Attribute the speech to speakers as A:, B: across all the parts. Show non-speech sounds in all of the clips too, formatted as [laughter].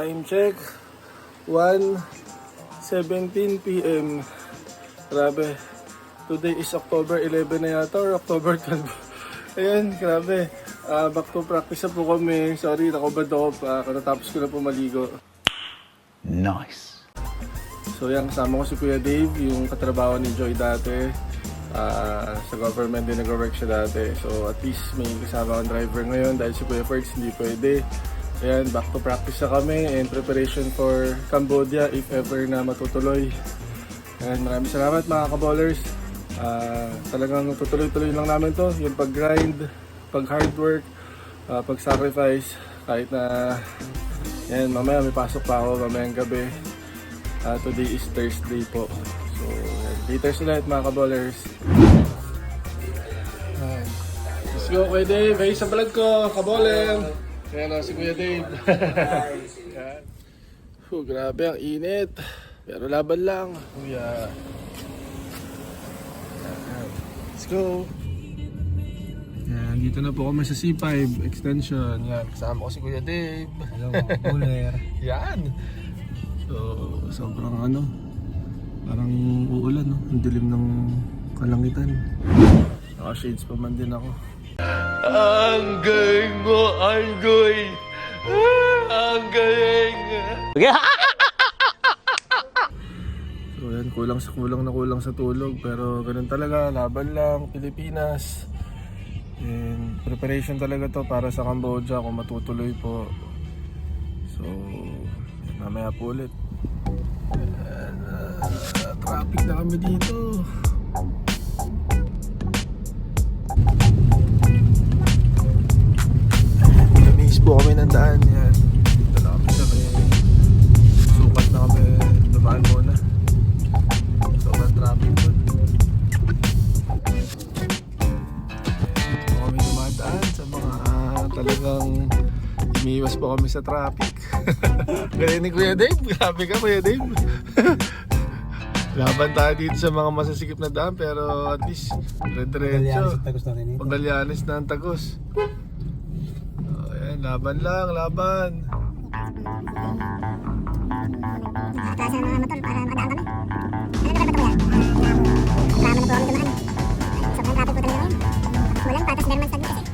A: time check. 1.17 p.m. Grabe. Today is October 11 na yata or October 12. [laughs] Ayun, grabe. Ah, back to practice na po kami. Sorry, nakubad ako pa. Katatapos ko na po maligo.
B: Nice.
A: So yan, kasama ko si Kuya Dave, yung katrabaho ni Joy dati. Ah, sa government din nag-work siya dati. So at least may kasama akong driver ngayon dahil si Kuya Fergs hindi pwede. Ayan, back to practice na kami and preparation for Cambodia if ever na matutuloy. Ayan, maraming salamat mga kaballers. Ah, talagang tutuloy-tuloy lang namin to. Yung pag-grind, pag-hard work, ah, pag-sacrifice. Kahit na, yan, mamaya may pasok pa ako mamayang gabi. Ah, today is Thursday po. So. Laters ulit mga kaballers. Ayan. Let's go, Kuya Dave. Hey, sa vlog ko, kaboler. Ayan o, si Kuya Dave. [laughs] Ayan. Huh, grabe, ang init. Pero laban lang. Kuya. Let's go. Yan, dito na po kami sa C5 extension. Yan, kasama ko si Kuya Dave.
C: Hello, Buller. [laughs]
A: Yan. So, sobrang ano, parang uulan, no? Ang dilim ng kalangitan. Naka-shades pa man din ako.
B: Ang galing mo, Angoy! Ang galing!
A: So yan, kulang sa kulang na kulang sa tulog. Pero ganun talaga, laban lang, Pilipinas. And preparation talaga to para sa Cambodia kung matutuloy po. So, mamaya po ulit. Ayan, ah, traffic na kami dito. Daan yan. Dito na kami sa may sukat na kami dumaan muna. Sobrang traffic doon. Dito kami dumadaan sa mga ah, talagang umiiwas po kami sa traffic. [laughs] Galing ni Kuya Dave. Grabe ka Kuya Dave. [laughs] Laban tayo dito sa mga masasikip na daan pero at least dire-diretso. Paglalyanis na ang tagos. Oh, laban lang, laban.
D: Ng mga motor para makadaan kami. Ano na ba ito kuya? Reklamo na po kami dumaan. Sobrang traffic po talaga ngayon. Walang patas Berman sa kasi.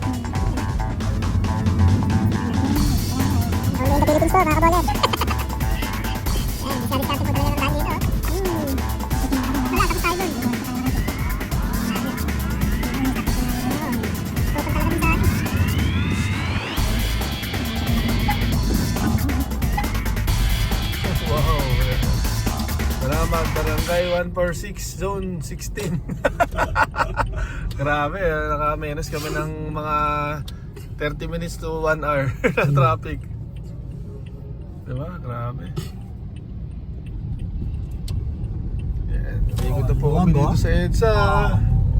A: Salamat, Barangay 146, Zone 16. [laughs] Grabe, ah, nakamenos kami ng mga 30 minutes to 1 hour [laughs] na traffic. Diba? Grabe. Yan, umikot na po kami dito sa EDSA.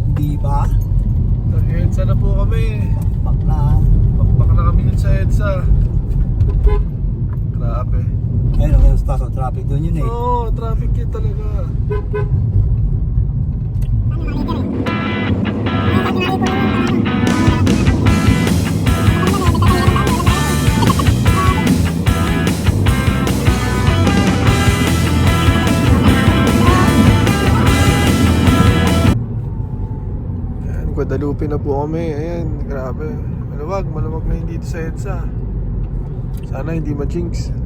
C: Hindi ba?
A: Nag-EDSA na po kami.
C: Pak na.
A: Pakpak na kami dun sa EDSA. Grabe.
C: Ayun, ang station traffic doon yun eh.
A: Oo, oh, traffic yun talaga. Ayan, Guadalupe na po kami. Ayan, grabe. Maluwag, maluwag na hindi dito sa EDSA. Sana hindi ma-jinx.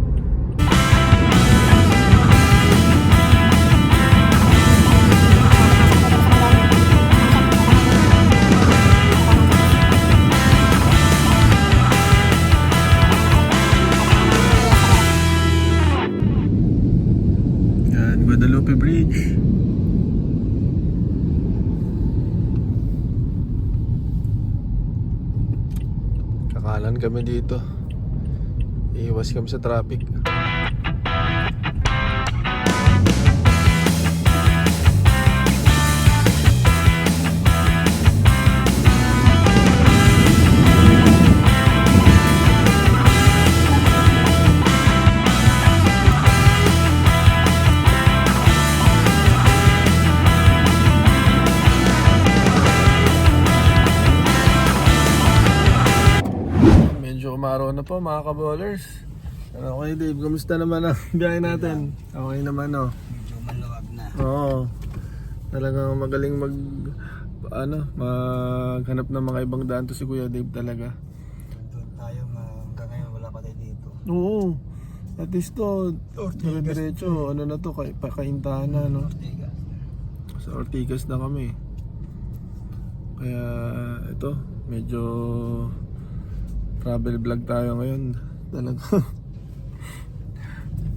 A: Kami dito. Iiwas kami sa traffic. Medyo na po mga kaballers. Okay Dave, kamusta naman ang [laughs] biyahe natin? Okay naman oh.
C: Medyo maluwag na.
A: Oo. Talagang magaling mag ano, maghanap ng mga ibang daan to si Kuya Dave talaga.
C: Doon tayo, ma- hanggang ngayon wala pa tayo dito.
A: Oo. At least to, diretso, ano na to, kay, pakaintahan na, no?
C: Ortigas.
A: Sa Ortigas na kami. Kaya, ito, medyo travel vlog tayo ngayon. Talaga. [laughs]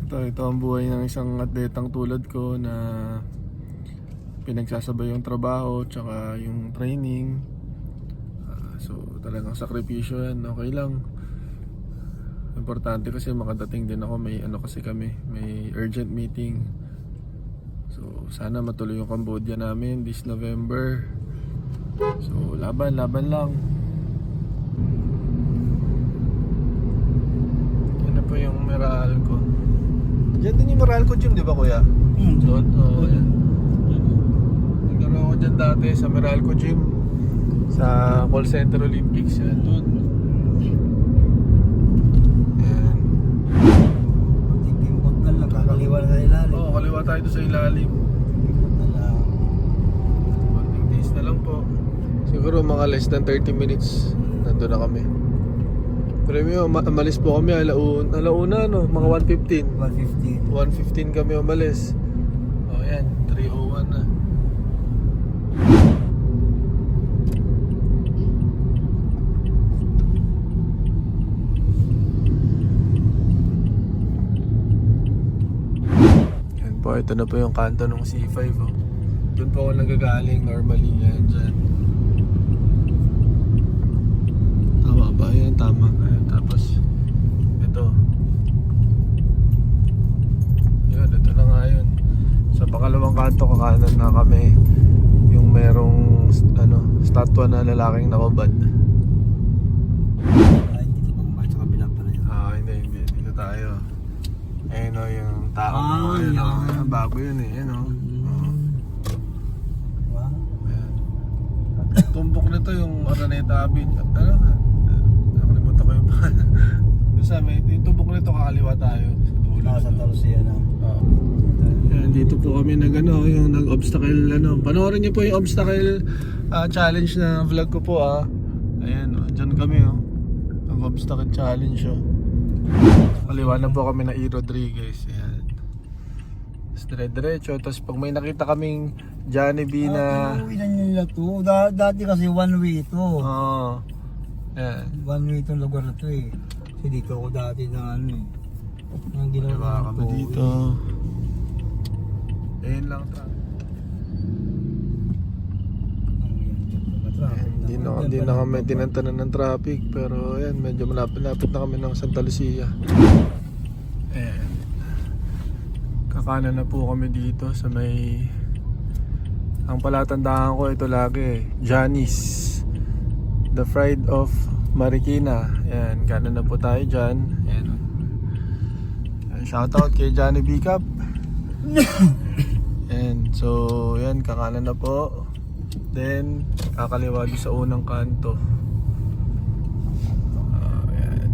A: ito, ito ang buhay ng isang atletang tulad ko na pinagsasabay yung trabaho tsaka yung training. Ah, so, talagang sakripisyo yan. Okay lang. Importante kasi makadating din ako. May ano kasi kami, may urgent meeting. So, sana matuloy yung Cambodia namin this November. So, laban, laban lang. Yan na po yung Meralco. Diyan din yung Meralco gym, di ba kuya?
C: Hmm,
A: Doon? Oo, yan. Nagkaroon ako dyan dati sa Meralco gym. Sa call center Olympics yan. Doon. Yan.
C: Tipimpot na lang, kakaliwa na sa ilalim.
A: Oo, kaliwa tayo doon sa ilalim.
C: Tipimpot na lang.
A: Konting days na lang po. Siguro mga less than 30 minutes nandun na kami. Yun, ma- umalis po kami alaun, alauna no, mga 1.15.
C: 115.
A: 1.15 kami umalis. O oh, yan, 3.01 na. Yan po, ito na po yung kanto ng C5 oh. Doon po ako nagagaling normally yan dyan. Tama ba? Yan, tama. Ayan, tapos ito. Yun, ito na nga yun. Sa pangalawang kanto kakanan na kami yung merong ano, statwa na lalaking nakubad.
C: Ay, hindi yun.
A: Ah, hindi, hindi. Dito tayo. Ayun o, yung tao.
C: Ah,
A: Ayun, oh.
C: yan.
A: Ayan, bago yun eh. Ayun o. Ayan. Tumbok nito yung Araneta Avenue. Ano nga? Amin, yung tumbok nito kakaliwa tayo. Sa
C: Talusia na.
A: Oo. Ayan, dito po kami nag ano, yung nag-obstacle ano. Panoorin niyo po yung obstacle ah, challenge na vlog ko po ah. Ayan, oh, dyan kami oh. Nag-obstacle challenge oh. Kaliwa na po kami na E. Rodriguez. Ayan. Dire-diretso. Tapos pag may nakita kaming Johnny B na...
C: Ah, uwi na nila to. Da- dati kasi one way to.
A: Oo. Ayan.
C: One way itong lugar na to eh. Kasi dito ako dati na ano eh. Ang ginawa toll.
A: dito. Ayun lang
C: traffic
A: Hindi na, hindi na kami dinantanan ng traffic pero ayan, medyo malapit-lapit na kami ng Santa Lucia. Ayan. Kakanan na po kami dito sa may ang palatandaan ko ito lagi Johnny's The Fried of Marikina Ayan, kanan na po tayo dyan Ayan. Shoutout kay Johnny B. Cup And so, yan, kakanan na po. Then, kakaliwa sa unang kanto. Ah, yan.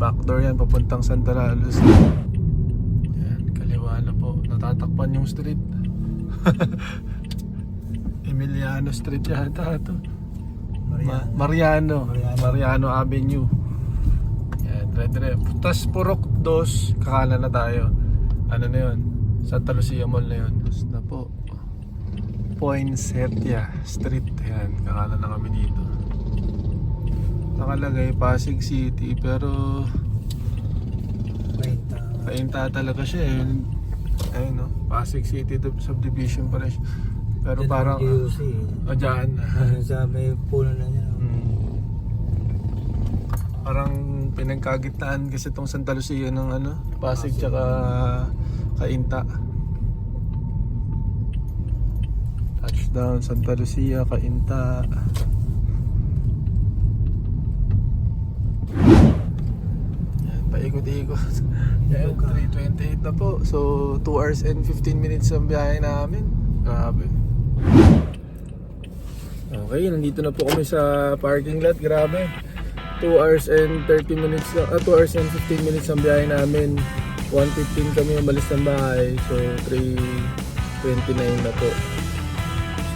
A: Backdoor yan, papuntang Santa Carlos. Yan, kaliwa na po. Natatakpan yung street. [laughs] Emiliano Street yata ito. Ma- Mariano.
C: Mariano.
A: Mariano Avenue. Yan, dire-dire. Tapos Purok 2, kakanan na tayo. Ano na yun? Santa Lucia Mall na yun. Tapos na po. Poinsettia Street. Yan, kakanan na kami dito. Nakalagay Pasig City pero
C: Renta.
A: kainta talaga siya eh. Ayun no, Pasig City subdivision pa rin siya. Pero
C: Dyan
A: parang
C: ang GUC eh.
A: ah, dyan.
C: Ano sa may puno na niya.
A: Mm. Parang pinagkagitaan kasi itong Santa Lucia ng ano, Pasig tsaka Kainta. Touchdown Santa Lucia, Kainta. Yan, paikot-ikot. [laughs] Yan, 3.28 na po. So, 2 hours and 15 minutes ang biyahe namin. Grabe. Okay, nandito na po kami sa parking lot. Grabe. 2 hours and 30 minutes lang, ah, 2 hours and 15 minutes ang biyahe namin. 1.15 kami umalis ng bahay. So, 3.29 na po.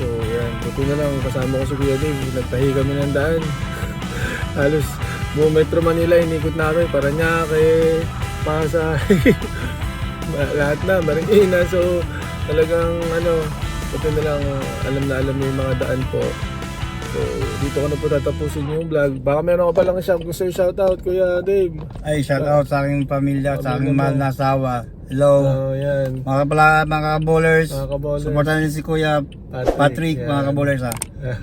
A: So, yan. Buti na lang, kasama ko si Kuya Dave. Nagtahi kami ng daan. [laughs] Halos buong Metro Manila, inikot namin. Paranaque, Pasay. [laughs] Lahat na, Marikina. So, talagang ano, buti na lang alam na alam yung mga daan po. So, dito ko na po tatapusin yung vlog. Baka meron ka palang isang gusto yung shoutout, Kuya Dave.
C: Ay, shout out sa aking pamilya, sa aking mahal na asawa. Hello.
A: Oh, yan.
C: Mga pala, mga bowlers.
A: Mga kabowlers.
C: Supportan niyo si Kuya
A: Patrick,
C: Patrick,
A: yan.
C: mga kabowlers ha.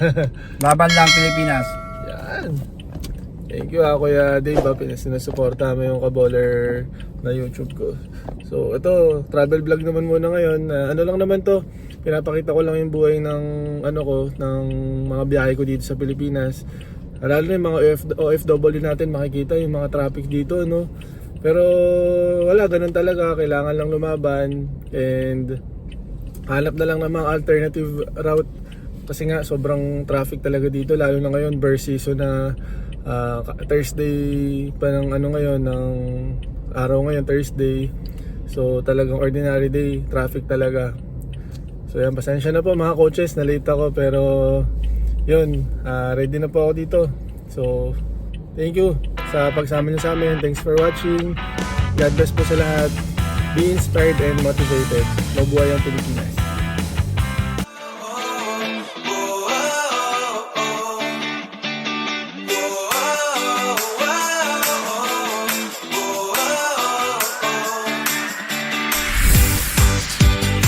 C: [laughs] Laban lang Pilipinas.
A: Yan. Thank you ah, Kuya Dave. Pinas sinusuporta mo yung kaboler na YouTube ko. So, ito, travel vlog naman muna ngayon. Ah, ano lang naman to, pinapakita ko lang yung buhay ng ano ko, ng mga biyahe ko dito sa Pilipinas. Lalo na yung mga OF, OFW natin makikita yung mga traffic dito, no? Pero wala, ganun talaga. Kailangan lang lumaban and hanap na lang ng mga alternative route kasi nga sobrang traffic talaga dito lalo na ngayon burst season na ah, Thursday pa ng ano ngayon ng araw ngayon Thursday. So talagang ordinary day traffic talaga. So yan pasensya na po mga coaches na late ako pero yun ah, ready na po ako dito. So thank you sa pagsama niyo sa amin. Thanks for watching. God bless po sa lahat. Be inspired and motivated. Mabuhay ang Pilipinas